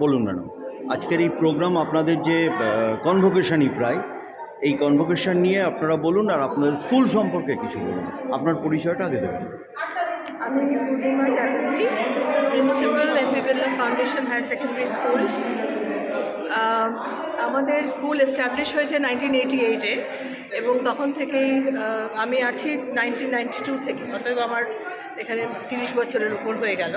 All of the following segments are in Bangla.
বলুন ম্যাডাম। আজকের এই প্রোগ্রাম আপনাদের যে কনভোকেশনই প্রায়, এই কনভোকেশন নিয়ে আপনারা বলুন আর আপনাদের স্কুল সম্পর্কে কিছু বলুন। আপনার পরিচয়টা আগে দেবেন। আমি Purnima Chatterjee principal Birla foundation higher secondary school আমাদের স্কুল এস্টাবলিশ হয়েছে নাইনটিন এইটি এইটে এবং তখন থেকেই আমি আছি নাইনটিন নাইনটি টু থেকে, অতএব আমার এখানে তিরিশ বছরের উপর হয়ে গেল।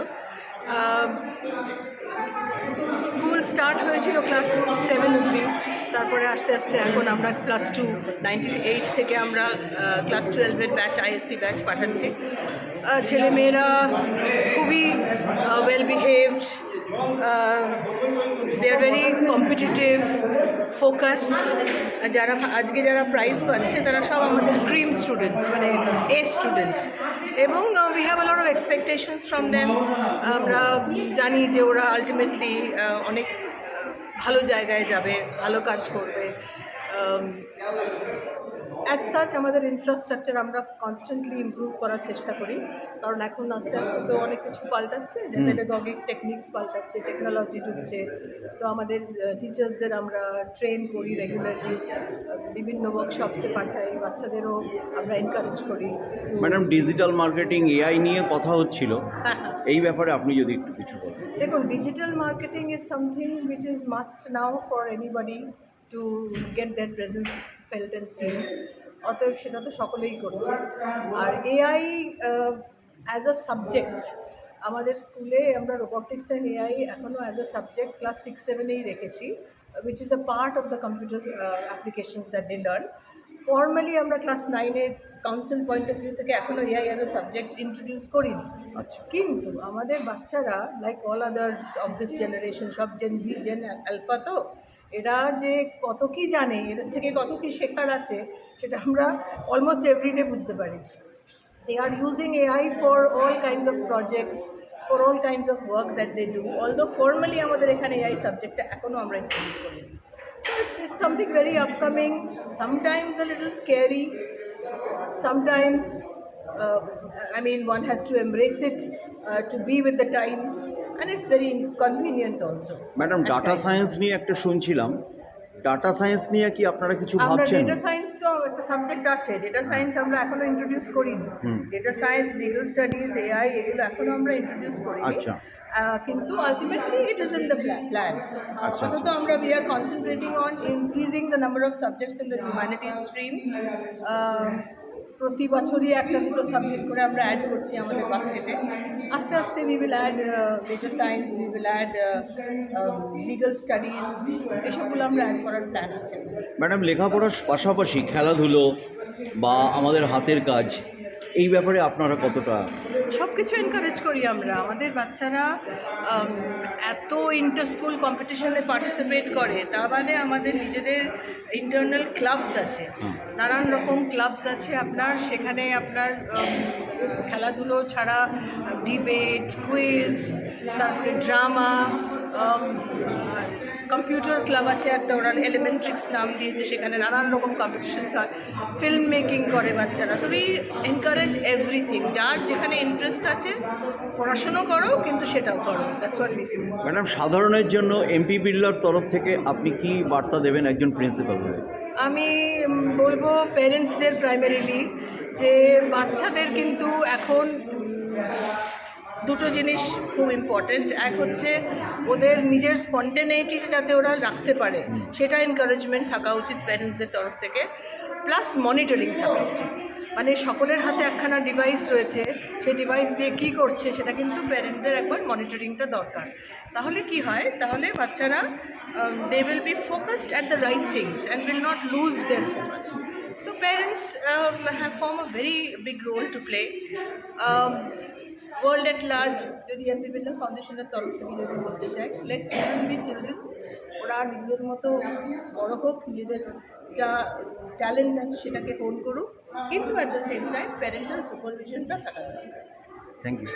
স্কুল স্টার্ট হয়েছিল ক্লাস সেভেন অব্দি তারপরে আস্তে আস্তে এখন আমরা ক্লাস টু নাইনটি এইট থেকে আমরা ক্লাস টুয়েলভের ব্যাচ আইএসসি ব্যাচ পাঠাচ্ছি। ছেলেমেয়েরা খুবই well behaved they are very competitive focused যারা আজকে যারা প্রাইজ পাচ্ছে, তারা সব আমাদের ড্রিম স্টুডেন্টস মানে এ স্টুডেন্টস এবং we have a lot of expectations from them আমরা জানি যে ওরা আলটিমেটলি অনেক ভালো জায়গায় যাবে ভালো কাজ করবে। অ্যাজ সাচ আমাদের ইনফ্রাস্ট্রাকচার আমরা কনস্ট্যান্টলি ইমপ্রুভ করার চেষ্টা করি। কারণ এখন আস্তে আস্তে তো অনেক কিছু পাল্টাচ্ছে। পেডাগগিক টেকনিক্স পাল্টাচ্ছে টেকনোলজি ঢুকছে। তো আমাদের টিচার্সদের আমরা ট্রেন করি রেগুলারলি বিভিন্ন ওয়ার্কশপসে পাঠাই বাচ্চাদেরও আমরা এনকারেজ করি। ম্যাডাম ডিজিটাল মার্কেটিং এআই নিয়ে কথা হচ্ছিল। হ্যাঁ হ্যাঁ। এই ব্যাপারে আপনি যদি একটু কিছু বলেন। দেখুন digital marketing is something which is must now for anybody to get that presence felt and seen অতএব সেটা তো সকলেই করছে। আর এআই অ্যাজ আ সাবজেক্ট আমাদের স্কুলে আমরা রোবোটিক্স অ্যান্ড এআই এখনও as a subject class six সেভেনেই রেখেছি which is a part of the computer applications that they learn formally আমরা ক্লাস নাইনের কাউন্সিল পয়েন্ট অফ ভিউ থেকে এখনও AI as a subject introduce করিনি। আচ্ছা। কিন্তু আমাদের বাচ্চারা like all others of this generation সব জেন জি জেন অ্যালফা তো এরা যে কত কি জানে এদের থেকে কত কি শেখার আছে সেটা আমরা অলমোস্ট এভরিডে বুঝতে পারি। They are using AI for all kinds of projects for all kinds of work that they do although formally আমাদের এখানে এআই সাবজেক্টটা এখনও আমরা ইন্ট্রোডিউস করি So it's, it's something very upcoming, sometimes a little scary, sometimes uh, I mean one has to embrace it uh, to be with the times. And it's very convenient also. Madam data science নিয়ে একটা শুনছিলাম ডাটা সায়েন্স নিয়ে কি আপনারা কিছু আমরা ভাবছেন ডেটা সায়েন্স তো একটা সাবজেক্ট আছে ডেটা সায়েন্স আমরা এখনও ইন্ট্রোডিউস করিনি হুম। Data science legal studies AI এগুলো এখনও আমরা ইন্ট্রোডিউস করিনি আচ্ছা। আহ, কিন্তু ultimately it is in the plan আচ্ছা, আপাতত আচ্ছা। আমরা we are concentrating on increasing the number of subjects in the humanities stream প্রতি বছরই একটা দুটো সাবজেক্ট করে আমরা অ্যাড করছি আমাদের বাস্কেটে আস্তে আস্তে we will add data science we will add legal studies এসবগুলো আমরা অ্যাড করার প্ল্যান আছে। ম্যাডাম, লেখাপড়ার পাশাপাশি খেলাধুলো বা আমাদের হাতের কাজ এই ব্যাপারে আপনারা কতটা সব কিছু এনকারেজ করি আমরা। আমাদের বাচ্চারা এত ইন্টার স্কুল কম্পিটিশনে পার্টিসিপেট করে তা বাদে আমাদের নিজেদের ইন্টারনাল ক্লাবস আছে। নানান রকম ক্লাবস আছে আপনার সেখানে আপনার খেলাধুলো ছাড়া ডিবেট কুইজ তারপরে ড্রামা কম্পিউটার ক্লাব আছে একটা ওরা এলিমেন্ট্রিক্স নাম দিয়েছে সেখানে নানান রকম কম্পিটিশনস হয়। ফিল্ম মেকিং করে বাচ্চারা। সো উই এনকারেজ এভরিথিং যার যেখানে ইন্টারেস্ট আছে পড়াশুনো করো কিন্তু সেটাও করো। দ্যাটস হোয়াট উই ম্যাডাম সাধারণের জন্য এমপি বিড়লার তরফ থেকে আপনি কি বার্তা দেবেন একজন প্রিন্সিপাল হয়ে? আমি বলব প্যারেন্টসদের প্রাইমারিলি যে বাচ্চাদের কিন্তু এখন দুটো জিনিস খুব ইম্পর্টেন্ট এক হচ্ছে ওদের নিজের স্পন্টেনিটি যাতে ওরা রাখতে পারে সেটা এনকারেজমেন্ট থাকা উচিত প্যারেন্টসদের তরফ থেকে প্লাস মনিটরিং থাকা উচিত। মানে সকলের হাতে একখানা ডিভাইস রয়েছে সেই ডিভাইস দিয়ে কী করছে সেটা কিন্তু প্যারেন্টদের একবার মনিটরিংটা দরকার। তাহলে কি হয়? তাহলে বাচ্চারা they will be focused at the right things and will not lose their focus so parents have form a very big role to play world at large যদি এমপি বিল্লা ফাউন্ডেশনের তরফ থেকে যদি বলতে চাই লেট চিলড্রেন চিলড্রেন ওরা নিজেদের মতো বড় হোক, নিজেদের যা ট্যালেন্ট আছে সেটাকে ফোন করুক। কিন্তু at the same time parental সুপারভিশনটা থাকা দরকার। Thank you